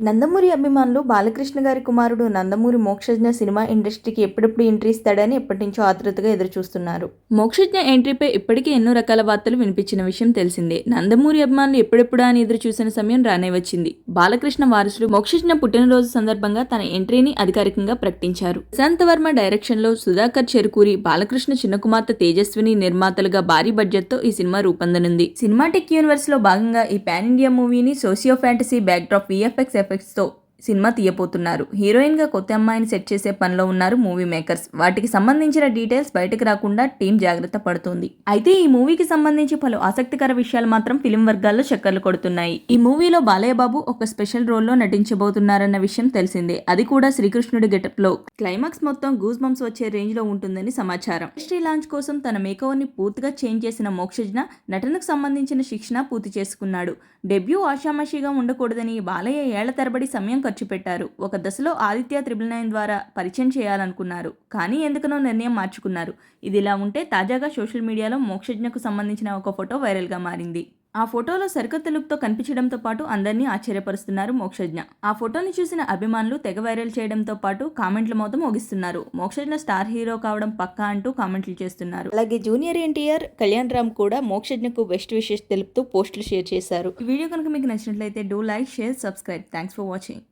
నందమూరి అభిమానులు బాలకృష్ణ గారి కుమారుడు నందమూరి మోక్షజ్ఞ సినిమా ఇండస్ట్రీకి ఎప్పుడెప్పుడు ఎంట్రీ ఇస్తాడని ఎప్పటి నుంచో ఆతృతగా ఎదురుచూస్తున్నారు. మోక్షజ్ఞ ఎంట్రీపై ఇప్పటికే ఎన్నో రకాల వార్తలు వినిపించిన విషయం తెలిసిందే. నందమూరి అభిమానులు ఎప్పుడెప్పుడా అని ఎదురు చూసిన సమయం రానే వచ్చింది. బాలకృష్ణ వారసుడు మోక్షజ్ఞ పుట్టినరోజు సందర్భంగా తన ఎంట్రీని అధికారికంగా ప్రకటించారు. ప్రశాంత్ వర్మ డైరెక్షన్లో సుధాకర్ చెరుకూరి బాలకృష్ణ చిన్న కుమార్తె తేజస్విని నిర్మాతలుగా భారీ బడ్జెట్తో ఈ సినిమా రూపొందనుంది. సినిమాటిక్ యూనివర్స్లో భాగంగా ఈ పాన్ ఇండియా మూవీని సోషియో ఫ్యాంటసీ బ్యాక్డ్రాప్ విఎఫ్ఎక్స్ ఎఫెక్ట్స్తో సినిమా తీయబోతున్నారు. హీరోయిన్గా కొత్త అమ్మాయిని సెట్ చేసే పనిలో ఉన్నారు మూవీ మేకర్స్. వాటికి సంబంధించిన డీటెయిల్స్ బయటకు రాకుండా టీం జాగ్రత్త పడుతుంది. అయితే ఈ మూవీకి సంబంధించి పలు ఆసక్తికర విషయాలు మాత్రం ఫిలిం వర్గాల్లో చక్కర్లు కొడుతున్నాయి. ఈ మూవీలో బాలయ్య బాబు ఒక స్పెషల్ రోల్లో నటించబోతున్నారన్న విషయం తెలిసిందే. అది కూడా శ్రీకృష్ణుడి గెటప్లో క్లైమాక్స్ మొత్తం గూస్ బంప్స్ వచ్చే రేంజ్లో ఉంటుందని సమాచారం. ఇండస్ట్రీ లాంచ్ కోసం తన మేకవర్ని పూర్తిగా చేంజ్ చేసిన మోక్షజ్ఞ నటనకు సంబంధించిన శిక్షణ పూర్తి చేసుకున్నాడు. డెబ్యూ ఆషామాషిగా ఉండకూడదని బాలయ్య ఏళ్ళ తరబడి సమయం ఖర్చు పెట్టారు ఒక దశలో ఆదిత్య త్రిబుల్ నైన్ ద్వారా పరిచయం చేయాలనుకున్నారు. కానీ ఎందుకనో నిర్ణయం మార్చుకున్నారు. ఇది ఇలా ఉంటే తాజాగా సోషల్ మీడియాలో మోక్షజ్ఞకు సంబంధించిన ఒక ఫోటో వైరల్గా మారింది. ఆ ఫోటోలో సరికొత్త లుక్తో కనిపించడంతో పాటు అందరినీ ఆశ్చర్యపరుస్తున్నారు మోక్షజ్ఞ. ఆ ఫోటోని చూసిన అభిమానులు తెగ వైరల్ చేయడంతో పాటు కామెంట్ల మొత్తం మోగిస్తున్నారు. మోక్షజ్ఞ స్టార్ హీరో కావడం పక్కా అంటూ కామెంట్లు చేస్తున్నారు. అలాగే జూనియర్ ఎన్టీఆర్ కళ్యాణ్ రామ్ కూడా మోక్షజ్ఞకు బెస్ట్ విషెస్ తెలుపుతూ పోస్టులు షేర్ చేశారు. ఈ వీడియో కనుక మీకు నచ్చినట్లయితే do like share subscribe. Thanks for watching.